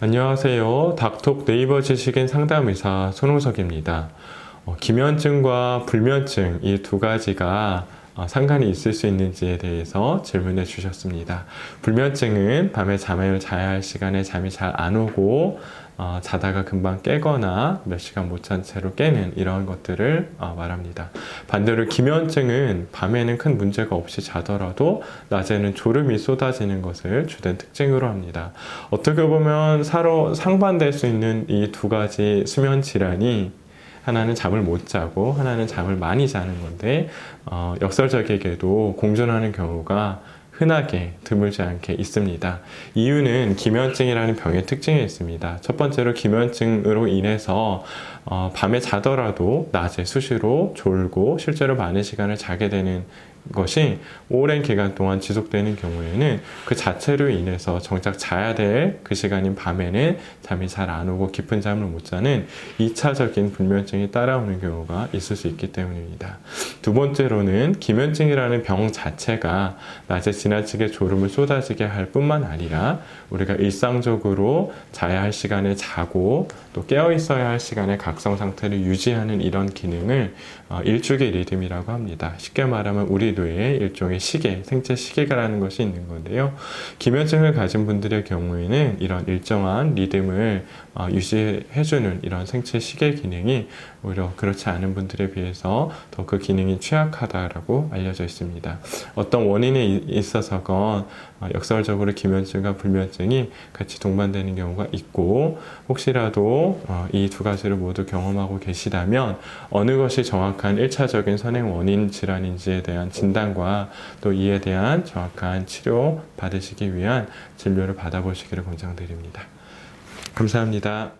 안녕하세요. 닥톡 네이버 지식인 상담의사 손홍석입니다. 어, 기면증과 불면증 이 두 가지가 어, 상관이 있을 수 있는지에 대해서 질문해 주셨습니다. 불면증은 밤에 잠을 자야 할 시간에 잠이 잘 안 오고 어, 자다가 금방 깨거나 몇 시간 못 잔 채로 깨는 이런 것들을 어, 말합니다. 반대로 기면증은 밤에는 큰 문제가 없이 자더라도 낮에는 졸음이 쏟아지는 것을 주된 특징으로 합니다. 어떻게 보면 서로 상반될 수 있는 이 두 가지 수면 질환이 하나는 잠을 못 자고 하나는 잠을 많이 자는 건데 어, 역설적에게도 공존하는 경우가 흔하게 드물지 않게 있습니다. 이유는 기면증이라는 병의 특징이 있습니다. 첫 번째로 기면증으로 인해서 어, 밤에 자더라도 낮에 수시로 졸고 실제로 많은 시간을 자게 되는 것이 오랜 기간 동안 지속되는 경우에는 그 자체로 인해서 정작 자야 될 그 시간인 밤에는 잠이 잘 안 오고 깊은 잠을 못 자는 2차적인 불면증이 따라오는 경우가 있을 수 있기 때문입니다. 두 번째로는 기면증이라는 병 자체가 낮에 지나치게 졸음을 쏟아지게 할 뿐만 아니라 우리가 일상적으로 자야 할 시간에 자고 또 깨어 있어야 할 시간에 각성 상태를 유지하는 이런 기능을 어, 일주기 리듬이라고 합니다. 쉽게 말하면 우리 뇌에 일종의 시계, 생체 시계가라는 것이 있는 건데요. 기면증을 가진 분들의 경우에는 이런 일정한 리듬을 어, 유지해주는 이런 생체 시계 기능이 오히려 그렇지 않은 분들에 비해서 더 그 기능이 취약하다라고 알려져 있습니다. 어떤 원인에 이- 있어서건 어, 역설적으로 기면증과 불면증이 같이 동반되는 경우가 있고 혹시라도 어, 이두 가지를 모두 경험하고 계시다면 어느 것이 정확한 1차적인 선행 원인 질환인지에 대한 진단과 또 이에 대한 정확한 치료 받으시기 위한 진료를 받아보시기를 권장드립니다. 감사합니다.